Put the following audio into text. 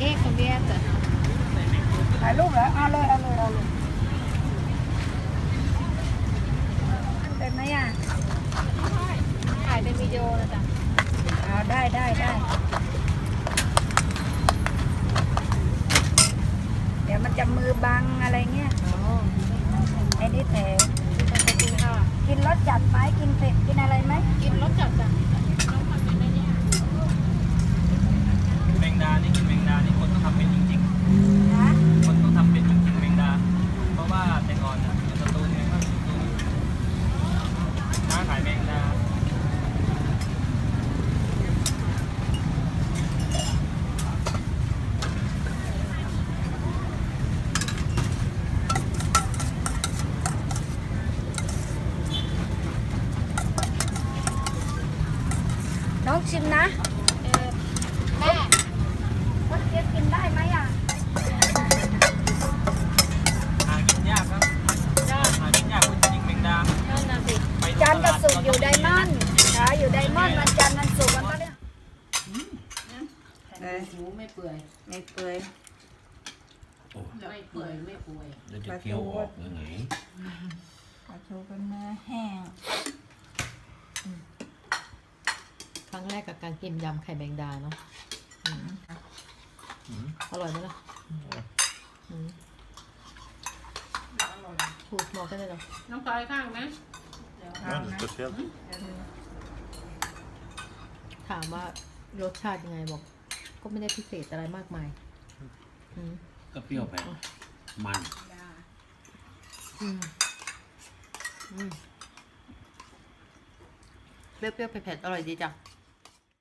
เลอกกับเบียร์ถ่ายรูปเหรอเอาเลยเอาเลยเอาเลยเต็มไหมอะถ่ายเป็นวิดีโอนะจ๊ะได้ได้ได้เดี๋ยวมันจะมือบังอะไรเงี้ยไอ้นี่แถวกินรสจัดไหมกินเผ็ดกินอะไรไหมกินรสจัด องชิมนะเออแม่ว่าเจี๊ยบกินได้ไหมอะหากินยากครับจ้าหากินยากคุณจริงๆแมงดานั่นน่ะสิไปจันทร์กับศุกตร์ลาอยู่ไดมอนด์ขายอยู่ไดมอนด์วันจันทร์วันศุกร์วันพฤหัสเอ้ยหูไม่เปื่อยไม่เปื่อยไม่เปื่อยไม่ป่วยแล้วจะเคี้ยวออกยังไง ปลาทูเป็นเนื้อแห้ง ค รั้งแรกกับการกินยำไข่แมงดาเนาะอืมอืมอร่อยไหมล่ะอืมพูดบอกกันเลยเหรอน้องพลอยข้างไหมนั่นก็เทียบถามว่ารสชาติยังไงบอก ก็ไม่ได้พิเศษอะไรมากมาย อืม ก็เปรี้ยวไป มันอืม อืมเปรี้ยวๆเผ็ดๆอร่อยดีจ้ะ